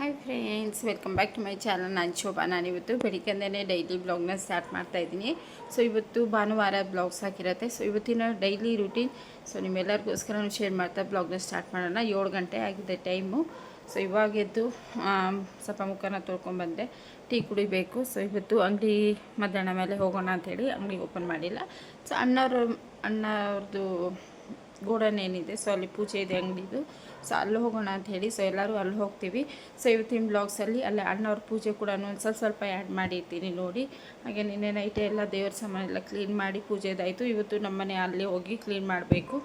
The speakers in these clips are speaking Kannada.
Hi friends welcome back to my channel ನಾನು ಶೋಭಾ. ನಾನಿವತ್ತು ಬೆಳಿಗ್ಗೆಂದೇ ಡೈಲಿ ಬ್ಲಾಗ್ನ ಸ್ಟಾರ್ಟ್ ಮಾಡ್ತಾ ಇದ್ದೀನಿ. ಸೊ ಇವತ್ತು ಭಾನುವಾರ ಬ್ಲಾಗ್ಸ್ ಹಾಕಿರುತ್ತೆ. ಸೊ ಇವತ್ತಿನ ಡೈಲಿ ರುಟೀನ್ ಸೊ ನಿಮ್ಮೆಲ್ಲರಿಗೋಸ್ಕರ ಶೇರ್ ಮಾಡ್ತಾ ಬ್ಲಾಗ್ನ ಸ್ಟಾರ್ಟ್ ಮಾಡೋಣ. ಏಳು ಗಂಟೆ ಆಗಿದೆ ಟೈಮು ಸೊ ಇವಾಗ ಎದ್ದು ಆಮ್, ಸ್ವಲ್ಪ ಮುಖನ ತೊಳ್ಕೊಂಬಂದೆ ಟೀ ಕುಡಿಬೇಕು. ಸೊ ಇವತ್ತು ಅಂಗಡಿ ಮಧ್ಯಾಹ್ನ ಮೇಲೆ ಹೋಗೋಣ ಅಂಥೇಳಿ ಅಂಗಡಿ ಓಪನ್ ಮಾಡಿಲ್ಲ. ಸೊ ಅಣ್ಣವ್ರ ಅಣ್ಣವ್ರದ್ದು ಗೋಡನ್ ಏನಿದೆ ಸೊ ಅಲ್ಲಿ ಪೂಜೆ ಇದೆ, ಅಂಗಡಿದು. ಸೊ ಅಲ್ಲಿ ಹೋಗೋಣ ಅಂತ ಹೇಳಿ, ಸೊ ಎಲ್ಲರೂ ಅಲ್ಲಿ ಹೋಗ್ತೀವಿ. ಸೊ ಇವತ್ತಿನ ಬ್ಲಾಗ್ಸಲ್ಲಿ ಅಲ್ಲಿ ಅಣ್ಣವ್ರ ಪೂಜೆ ಕೂಡ ಒಂದು ಸ್ವಲ್ಪ ಸ್ವಲ್ಪ ಆ್ಯಡ್ ಮಾಡಿರ್ತೀನಿ ನೋಡಿ. ಹಾಗೆ ನಿನ್ನೆ ನೈಟೇ ಎಲ್ಲ ದೇವ್ರ ಸಾಮಾನೆಲ್ಲ ಕ್ಲೀನ್ ಮಾಡಿ ಪೂಜೆದಾಯಿತು ಇವತ್ತು ನಮ್ಮನೆ ಅಲ್ಲಿ ಹೋಗಿ ಕ್ಲೀನ್ ಮಾಡಬೇಕು.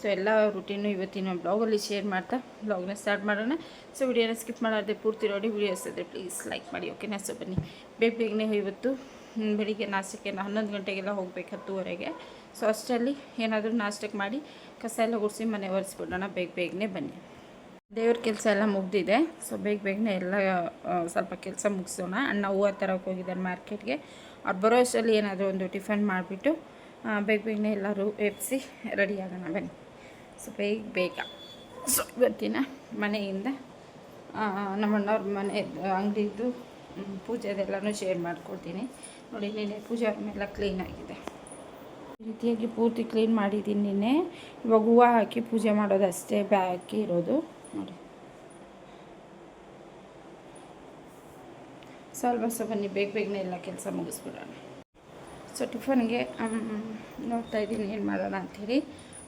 ಸೊ ಎಲ್ಲ ರುಟೀನು ಇವತ್ತಿನ ಬ್ಲಾಗಲ್ಲಿ ಶೇರ್ ಮಾಡ್ತಾ ಬ್ಲಾಗ್ನ ಸ್ಟಾರ್ಟ್ ಮಾಡೋಣ. ಸೊ ವಿಡಿಯೋನ ಸ್ಕಿಪ್ ಮಾಡಾರ್ದೆ ಪೂರ್ತಿ ನೋಡಿ ವಿಡಿಯೋಸ್ ಇದ್ದರೆ ಪ್ಲೀಸ್ ಲೈಕ್ ಮಾಡಿ ಓಕೆನಾ ಸೊ ಬನ್ನಿ. ಬೇಗ ಬೇಗನೆ ಇವತ್ತು ಬೆಳಿಗ್ಗೆ ನಾಷ್ಟಕ್ಕೆ ಹನ್ನೊಂದು ಗಂಟೆಗೆಲ್ಲ ಹೋಗ್ಬೇಕು ಹತ್ತುವರೆಗೆ. ಸೊ ಅಷ್ಟರಲ್ಲಿ ಏನಾದರೂ ನಾಷ್ಟಕ್ಕೆ ಮಾಡಿ, ಕಸ ಎಲ್ಲ ಗುಡಿಸಿ ಮನೆ ಒರೆಸ್ಬಿಡೋಣ. ಬೇಗ ಬೇಗನೆ ಬನ್ನಿ. ದೇವ್ರ ಕೆಲಸ ಎಲ್ಲ ಮುಗ್ದಿದೆ. ಸೊ ಬೇಗ ಬೇಗನೆ ಎಲ್ಲ ಸ್ವಲ್ಪ ಕೆಲಸ ಮುಗಿಸೋಣ. ಅಣ್ಣ ಹೂವು ತರಕ್ಕೆ ಹೋಗಿದ್ದಾರೆ ಮಾರ್ಕೆಟ್ಗೆ. ಅವ್ರು ಬರೋ ಅಷ್ಟರಲ್ಲಿ ಏನಾದರೂ ಒಂದು ಟಿಫನ್ ಮಾಡಿಬಿಟ್ಟು ಬೇಗ ಬೇಗನೆ ಎಲ್ಲರೂ ಎಬ್ಸಿ ರೆಡಿ ಆಗೋಣ ಬನ್ನಿ. ಸೊ ಬೇಗ ಬೇಗ. ಸೊ ಇವತ್ತಿನ ಮನೆಯಿಂದ ನಮ್ಮಣ್ಣವ್ರ ಮನೆ, ಅಂಗಡಿದು ಪೂಜೆದೆಲ್ಲನೂ ಶೇರ್ ಮಾಡ್ಕೊಡ್ತೀನಿ. ನೋಡಿ ನಿನ್ನೆ ಪೂಜೆ ಅವ್ರ ಎಲ್ಲ ಕ್ಲೀನ್ ಆಗಿದೆ. ಈ ರೀತಿಯಾಗಿ ಪೂರ್ತಿ ಕ್ಲೀನ್ ಮಾಡಿದ್ದೀನಿ ನಿನ್ನೆ. ಇವಾಗ ಹೂವು ಹಾಕಿ ಪೂಜೆ ಮಾಡೋದು ಅಷ್ಟೇ ಬ್ಯಾಕಿ ಇರೋದು. ನೋಡಿ. ಸ್ವಲ್ಪ ಸ್ವಲ್ಪ ಬನ್ನಿ, ಬೇಗ ಬೇಗನೆ ಎಲ್ಲ ಕೆಲಸ ಮುಗಿಸ್ಬಿಡೋಣ. ಸೊ, ಟಿಫನ್ಗೆ ನೋಡ್ತಾ ಇದ್ದೀನಿ ಏನು ಮಾಡೋಣ ಅಂಥೇಳಿ.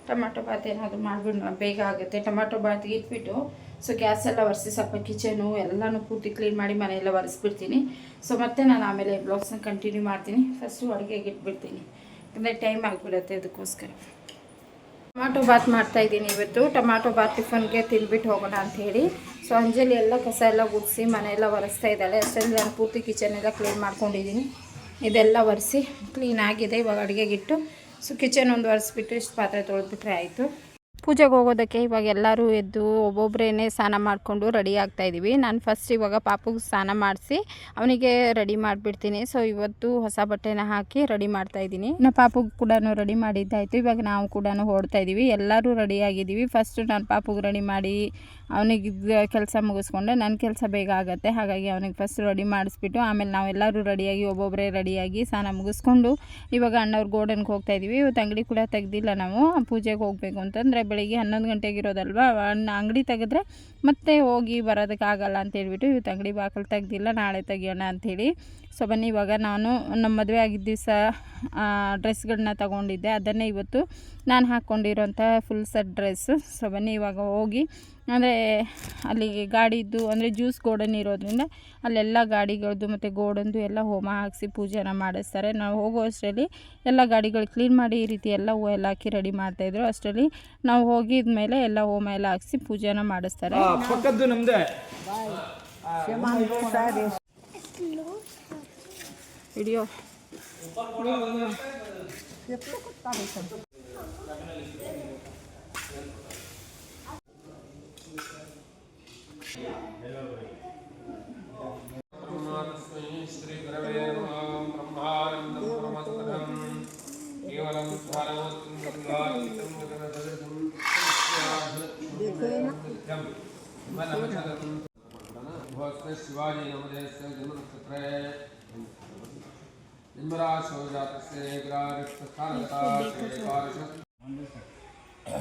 ಟೊಮ್ಯಾಟೊ ಬಾತ್ ಏನಾದರೂ ಮಾಡಿಬಿಡೋಣ, ಬೇಗ ಆಗುತ್ತೆ. ಟೊಮ್ಯಾಟೊ ಬಾತ್ಗೆ ಇಟ್ಬಿಟ್ಟು, ಸೊ, ಗ್ಯಾಸ್ ಎಲ್ಲ ಒರೆಸಿ ಸ್ವಲ್ಪ ಕಿಚನು ಎಲ್ಲನೂ ಪೂರ್ತಿ ಕ್ಲೀನ್ ಮಾಡಿ ಮನೆಯೆಲ್ಲ ಒರೆಸ್ಬಿಡ್ತೀನಿ. ಸೊ, ಮತ್ತೆ ನಾನು ಆಮೇಲೆ ಬ್ಲೌಸ್ನ ಕಂಟಿನ್ಯೂ ಮಾಡ್ತೀನಿ. ಫಸ್ಟು ಅಡುಗೆಗೆ ಇಟ್ಬಿಡ್ತೀನಿ. ಯಾಕಂದರೆ ಟೈಮ್ ಆಗಿಬಿಡುತ್ತೆ ಅದಕ್ಕೋಸ್ಕರ. ಟೊಮಾಟೊ ಬಾತ್ ಮಾಡ್ತಾ ಇದ್ದೀನಿ ಇವತ್ತು. ಟೊಮಾಟೊ ಬಾತ್ ಟಿಫನ್ಗೆ ತಿಂದ್ಬಿಟ್ಟು ಹೋಗೋಣ ಅಂತ ಹೇಳಿ. ಸೊ ಅಂಜಲಿ ಎಲ್ಲ ಕಸ ಎಲ್ಲ ಗುಡಿಸಿ ಮನೆಯೆಲ್ಲ ಒರೆಸ್ತಾ ಇದ್ದಾಳೆ. ಅಷ್ಟರಲ್ಲಿ ನಾನು ಪೂರ್ತಿ ಕಿಚನ್ ಎಲ್ಲ ಕ್ಲೀನ್ ಮಾಡ್ಕೊಂಡಿದ್ದೀನಿ. ಇದೆಲ್ಲ ಒರೆಸಿ ಕ್ಲೀನ್ ಆಗಿದೆ. ಇವಾಗ ಅಡುಗೆಗಿಟ್ಟು ಸೊ ಕಿಚನ್ ಒಂದು ಒರೆಸ್ಬಿಟ್ಟು ಇಷ್ಟು ಪಾತ್ರೆ ತೊಳೆದ್ಬಿಟ್ರೆ ಆಯಿತು. ಪೂಜೆಗೆ ಹೋಗೋದಕ್ಕೆ ಇವಾಗ ಎಲ್ಲರೂ ಎದ್ದು ಒಬ್ಬೊಬ್ಬರೇ ಸ್ನಾನ ಮಾಡಿಕೊಂಡು ರೆಡಿ ಆಗ್ತಾ ಇದ್ದೀವಿ ನಾನು ಫಸ್ಟ್ ಇವಾಗ ಪಾಪುಗೆ ಸ್ನಾನ ಮಾಡಿಸಿ ಅವನಿಗೆ ರೆಡಿ ಮಾಡಿಬಿಡ್ತೀನಿ. ಸೊ ಇವತ್ತು ಹೊಸ ಬಟ್ಟೆನ ಹಾಕಿ ರೆಡಿ ಮಾಡ್ತಾ ಇದ್ದೀನಿ ನಾನು ಪಾಪುಗೆ ಕೂಡ ರೆಡಿ ಮಾಡಿದ್ದಾಯಿತು. ಇವಾಗ ನಾವು ಕೂಡ ಹೊರಡ್ತಾ ಇದ್ದೀವಿ ಎಲ್ಲರೂ ರೆಡಿ ಆಗಿದ್ದೀವಿ. ಫಸ್ಟು ನಾನು ಪಾಪುಗೆ ರೆಡಿ ಮಾಡಿ ಅವನಿಗೆ ಕೆಲಸ ಮುಗಿಸ್ಕೊಂಡೆ ನನ್ನ ಕೆಲಸ ಬೇಗ ಆಗುತ್ತೆ. ಹಾಗಾಗಿ ಅವನಿಗೆ ಫಸ್ಟ್ ರೆಡಿ ಮಾಡಿಸ್ಬಿಟ್ಟು ಆಮೇಲೆ ನಾವೆಲ್ಲರೂ ರೆಡಿಯಾಗಿ ಒಬ್ಬೊಬ್ಬರೇ ರೆಡಿಯಾಗಿ ಸ್ನಾನ ಮುಗಿಸ್ಕೊಂಡು ಇವಾಗ ಅಣ್ಣವ್ರ ಗೋಡನ್ಗೆ ಹೋಗ್ತಾ ಇದ್ದೀವಿ ಇವತ್ತು ಅಂಗಡಿ ಕೂಡ ತೆಗ್ದಿಲ್ಲ ನಾವು. ಪೂಜೆಗೆ ಹೋಗಬೇಕು ಅಂತಂದರೆ ಬೆಳಿಗ್ಗೆ ಹನ್ನೊಂದು ಗಂಟೆಗೆ ಇರೋದಲ್ವ? ಅಣ್ಣ ಅಂಗಡಿ ತೆಗೆದ್ರೆ ಮತ್ತೆ ಹೋಗಿ ಬರೋದಕ್ಕೆ ಆಗಲ್ಲ ಅಂತ ಹೇಳ್ಬಿಟ್ಟು ಇವತ್ತು ಅಂಗಡಿ ಬಾಕಲು ತೆಗ್ದಿಲ್ಲ, ನಾಳೆ ತೆಗಿಯೋಣ ಅಂಥೇಳಿ ಸೊ ಬನ್ನಿ, ಇವಾಗ ನಾನು ನಮ್ಮ ಮದುವೆ ಆಗಿದ್ದ ದಿವಸ ಡ್ರೆಸ್ಗಳನ್ನ ತಗೊಂಡಿದ್ದೆ. ಅದನ್ನೇ ಇವತ್ತು ನಾನು ಹಾಕ್ಕೊಂಡಿರೋಂಥ ಫುಲ್ ಸೆಟ್ ಡ್ರೆಸ್ಸು ಸೊ ಬನ್ನಿ ಇವಾಗ ಹೋಗಿ. ಅಂದರೆ ಅಲ್ಲಿಗೆ ಗಾಡಿದ್ದು ಅಂದರೆ ಜ್ಯೂಸ್ ಗೋಡನ್ ಇರೋದ್ರಿಂದ ಅಲ್ಲೆಲ್ಲ ಗಾಡಿಗಳದ್ದು ಮತ್ತು ಗೋಡನ್ದು ಎಲ್ಲ ಹೋಮ ಹಾಕಿಸಿ ಪೂಜೆನ ಮಾಡಿಸ್ತಾರೆ. ನಾವು ಹೋಗೋ ಅಷ್ಟರಲ್ಲಿ ಎಲ್ಲ ಗಾಡಿಗಳು ಕ್ಲೀನ್ ಮಾಡಿ ಈ ರೀತಿ ಎಲ್ಲ ಹೂವು ಎಲ್ಲ ಹಾಕಿ ರೆಡಿ ಮಾಡ್ತಾಯಿದ್ರು ಅಷ್ಟರಲ್ಲಿ ನಾವು ಹೋಗಿದ ಮೇಲೆ ಎಲ್ಲ ಹೋಮ ಎಲ್ಲ ಹಾಕಿಸಿ ಪೂಜೆನ ಮಾಡಿಸ್ತಾರೆ. ಆ, శ్రీ ద్రవ్య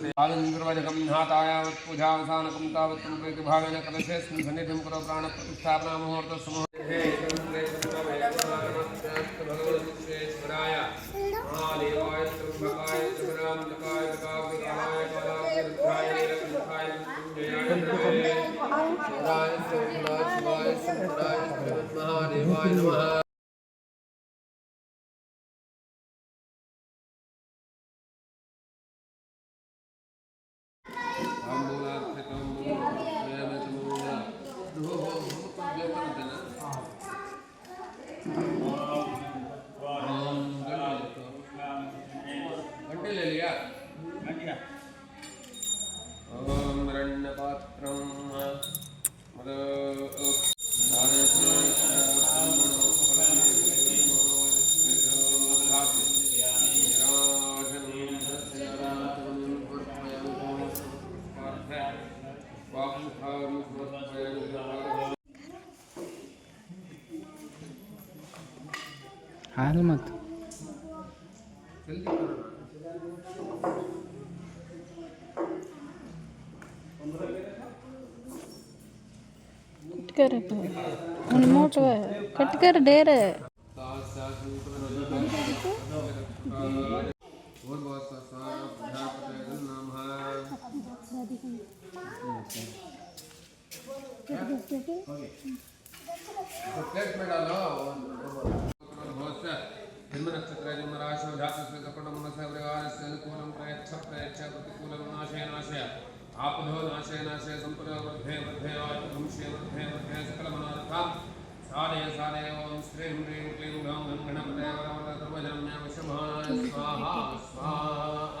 मने सरस्वते आनन्दर्वजकं ध्यातायावत् पूजावसानकं तावत् प्रीतिभावेन कलशेऽस्मिन् सन्निधिं करो प्राणप्रतिष्ठापनामुहूर्तसमूहे हाल मत। पंद्रह कर तू रिमोट कट कर दे रहे में डालो प्रतिकूल नाशय नाशय आपदो नाशे नाशे संपदो वर्धे वर्धे वंशे वर्धे वर्धे सकलमनार्था सारे सारे ओम श्रीं क्लीं गं गणपते स्वाहा स्वाहा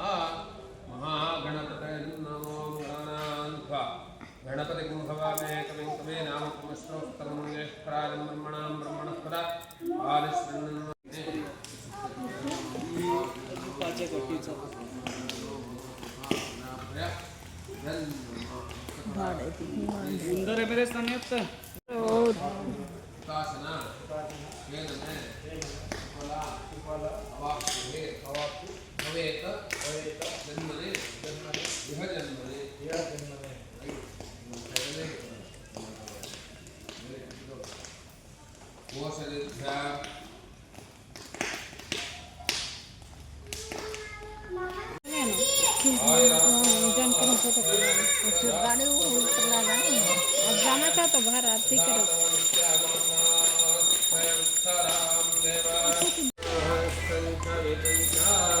ગાડી ઉતરલા જાણી જમાતા તો બહાર આરતી કરે Sayam Saram Deva Sankaritan Jaya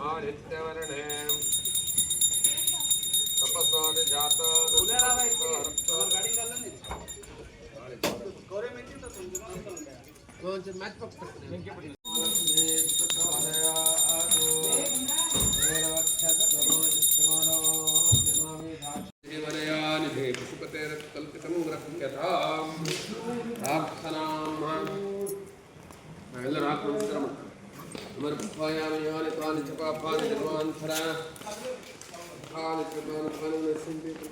आदित्यवर्णे तपस्वादि जाता కొంచెం మ్యాచ్ బాక్స్ పెట్టుకున్నాను ఇంకెప్పుడు ఆదో వేరవక్షత గమో ఇష్టమనో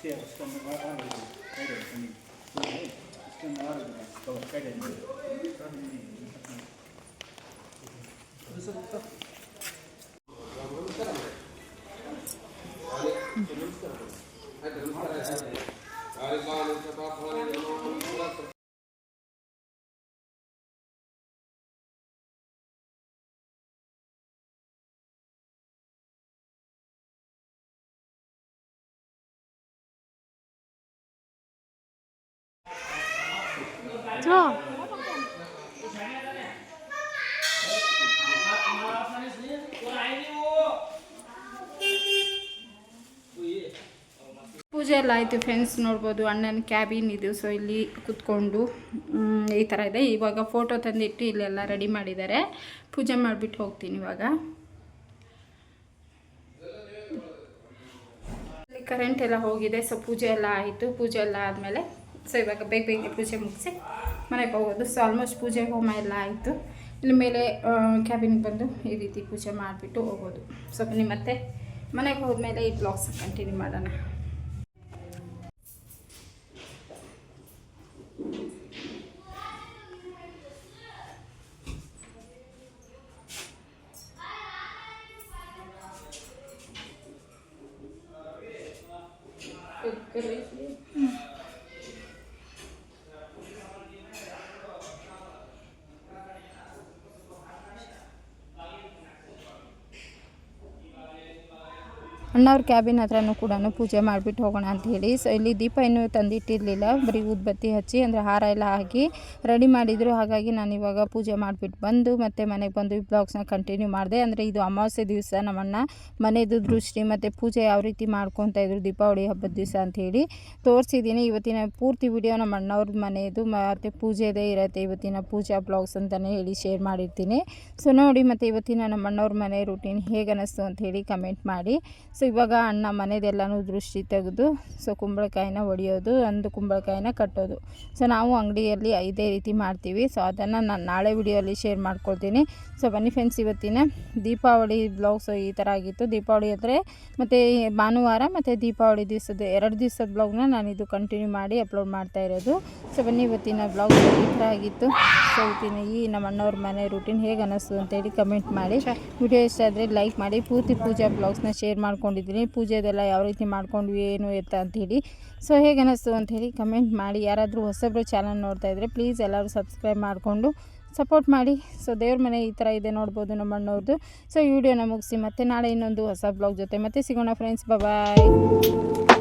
se estão árabe, árabe também. Estão árabe, estão árabe. Estão árabe. ಪೂಜೆ ಎಲ್ಲ ಆಯಿತು ಫ್ರೆಂಡ್ಸ್ ನೋಡ್ಬೋದು. ಅಣ್ಣನ ಕ್ಯಾಬಿನ್ ಇದು. ಸೊ ಇಲ್ಲಿ ಕುತ್ಕೊಂಡು ಈ ಥರ ಇದೆ. ಇವಾಗ ಫೋಟೋ ತಂದಿಟ್ಟು ಇಲ್ಲೆಲ್ಲ ರೆಡಿ ಮಾಡಿದ್ದಾರೆ. ಪೂಜೆ ಮಾಡಿಬಿಟ್ಟು ಹೋಗ್ತೀನಿ ಇವಾಗ. ಇಲ್ಲಿ ಕರೆಂಟ್ ಎಲ್ಲ ಹೋಗಿದೆ. ಸೊ ಪೂಜೆ ಎಲ್ಲ ಆಯಿತು. ಪೂಜೆ ಎಲ್ಲ ಆದಮೇಲೆ ಸೊ ಇವಾಗ ಬೇಗ ಬೇಗ ಪೂಜೆ ಮುಗಿಸಿ. ಮನೆಗೆ ಹೋಗೋದು ಸೊ ಆಲ್ಮೋಸ್ಟ್ ಪೂಜೆ ಹೋಮ ಎಲ್ಲ ಆಯಿತು ಇಲ್ಲಿ ಮೇಲೆ ಕ್ಯಾಬಿನ್ಗೆ ಬಂದು ಈ ರೀತಿ ಪೂಜೆ ಮಾಡಿಬಿಟ್ಟು ಹೋಗೋದು ಸೊ ಬನ್ನಿ ಮತ್ತೆ ಮನೆಗೆ ಹೋದ್ಮೇಲೆ ಈ ಬ್ಲಾಗ್ಸ್ ಕಂಟಿನ್ಯೂ ಮಾಡೋಣ ಅಣ್ಣವ್ರ ಕ್ಯಾಬಿನ್ ಹತ್ರನೂ ಕೂಡ ಪೂಜೆ ಮಾಡಿಬಿಟ್ಟು ಹೋಗೋಣ ಅಂತ ಹೇಳಿ. ಸೊ ಇಲ್ಲಿ ದೀಪ ಇನ್ನೂ ತಂದಿಟ್ಟಿರಲಿಲ್ಲ. ಬರೀ ಉದ್ಬತ್ತಿ ಹಚ್ಚಿ ಅಂದರೆ ಹಾರ ಎಲ್ಲ ಹಾಕಿ ರೆಡಿ ಮಾಡಿದರು. ಹಾಗಾಗಿ ನಾನು ಇವಾಗ ಪೂಜೆ ಮಾಡಿಬಿಟ್ಟು ಬಂದು ಮತ್ತೆ ಮನೆಗೆ ಬಂದು ಈ ಬ್ಲಾಗ್ಸ್ನ ಕಂಟಿನ್ಯೂ ಮಾಡಿದೆ. ಅಂದರೆ ಇದು ಅಮಾವಾಸ್ಯೆ ದಿವಸ ನಮ್ಮಣ್ಣ ಮನೆಯದು ದೃಷ್ಟಿ ಮತ್ತು ಪೂಜೆ ಯಾವ ರೀತಿ ಮಾಡ್ಕೊತಾ ಇದ್ರು ದೀಪಾವಳಿ ಹಬ್ಬದ ದಿವಸ ಅಂಥೇಳಿ ತೋರಿಸಿದ್ದೀನಿ ಇವತ್ತಿನ ಪೂರ್ತಿ ವಿಡಿಯೋ ನಮ್ಮ ಅಣ್ಣವ್ರ ಮನೆಯದು ಮತ್ತು ಪೂಜೆದೇ ಇರುತ್ತೆ ಇವತ್ತಿನ ಪೂಜಾ ಬ್ಲಾಗ್ಸ್ ಅಂತಲೇ ಹೇಳಿ ಶೇರ್ ಮಾಡಿರ್ತೀನಿ. ಸೊ ನೋಡಿ ಮತ್ತು ಇವತ್ತಿನ ನಮ್ಮ ಅಣ್ಣವ್ರ ಮನೆ ರೂಟೀನ್ ಹೇಗೆ ಅನ್ನಿಸ್ತು ಅಂತ ಹೇಳಿ ಕಮೆಂಟ್ ಮಾಡಿ. ಸೊ ಇವಾಗ ಅಣ್ಣ ಮನೆದೆಲ್ಲನೂ ದೃಷ್ಟಿ ತೆಗೆದು ಸೊ ಕುಂಬಳಕಾಯಿನ ಒಡೆಯೋದು ಒಂದು ಕುಂಬಳಕಾಯಿನ ಕಟ್ಟೋದು. ಸೊ ನಾವು ಅಂಗಡಿಯಲ್ಲಿ ಐದೇ ರೀತಿ ಮಾಡ್ತೀವಿ. ಸೊ ಅದನ್ನು ನಾನು ನಾಳೆ ವಿಡಿಯೋಲಿ ಶೇರ್ ಮಾಡ್ಕೊಳ್ತೀನಿ. ಸೊ ಬನ್ನಿ ಫ್ರೆಂಡ್ಸ್ ಇವತ್ತಿನ ದೀಪಾವಳಿ ಬ್ಲೌಸ್ ಈ ಥರ ಆಗಿತ್ತು. ದೀಪಾವಳಿ ಅಂದರೆ ಮತ್ತು ಭಾನುವಾರ ಮತ್ತು ದೀಪಾವಳಿ ದಿವಸದ ಎರಡು ದಿವಸದ ಬ್ಲಾಗ್ನ ನಾನು ಇದು ಕಂಟಿನ್ಯೂ ಮಾಡಿ ಅಪ್ಲೋಡ್ ಮಾಡ್ತಾ ಇರೋದು. ಸೊ ಬನ್ನಿ ಇವತ್ತಿನ ಬ್ಲಾಗ್ ಈ ಥರ ಆಗಿತ್ತು. ಸೊ ಇವತ್ತಿನ ಈ ನಮ್ಮ ಅಣ್ಣವ್ರ ಮನೆ ರೂಟೀನ್ ಹೇಗೆ ಅನ್ನಿಸ್ತು ಅಂತೇಳಿ ಕಮೆಂಟ್ ಮಾಡಿ. ವಿಡಿಯೋ ಇಷ್ಟ ಆದರೆ ಲೈಕ್ ಮಾಡಿ. ಪೂರ್ತಿ ಪೂಜಾ ಬ್ಲಾಗ್ಸ್ನ ಶೇರ್ ಮಾಡ್ಕೊಂಡಿದ್ದೀನಿ. ಪೂಜೆದೆಲ್ಲ ಯಾವ ರೀತಿ ಮಾಡ್ಕೊಂಡ್ವಿ, ಏನು ಎತ್ತ ಅಂಥೇಳಿ ಸೊ ಹೇಗೆ ಅನ್ನಿಸ್ತು ಅಂಥೇಳಿ ಕಮೆಂಟ್ ಮಾಡಿ. ಯಾರಾದರೂ ಹೊಸಬ್ರು ಚಾನಲ್ ನೋಡ್ತಾ ಇದ್ದರೆ ಪ್ಲೀಸ್ ಎಲ್ಲರೂ ಸಬ್ಸ್ಕ್ರೈಬ್ ಮಾಡಿಕೊಂಡು ಸಪೋರ್ಟ್ ಮಾಡಿ. ಸೊ ದೇವ್ರ ಮನೆ ಈ ಥರ ಇದೆ ನೋಡ್ಬೋದು ನಮ್ಮ ಅಣ್ಣವ್ರದ್ದು ಸೊ ಈ ವಿಡಿಯೋನ ಮುಗಿಸಿ ಮತ್ತೆ ನಾಳೆ ಇನ್ನೊಂದು ಹೊಸ ಬ್ಲಾಗ್ ಜೊತೆ ಮತ್ತೆ ಸಿಗೋಣ ಫ್ರೆಂಡ್ಸ್ ಬಾಯ್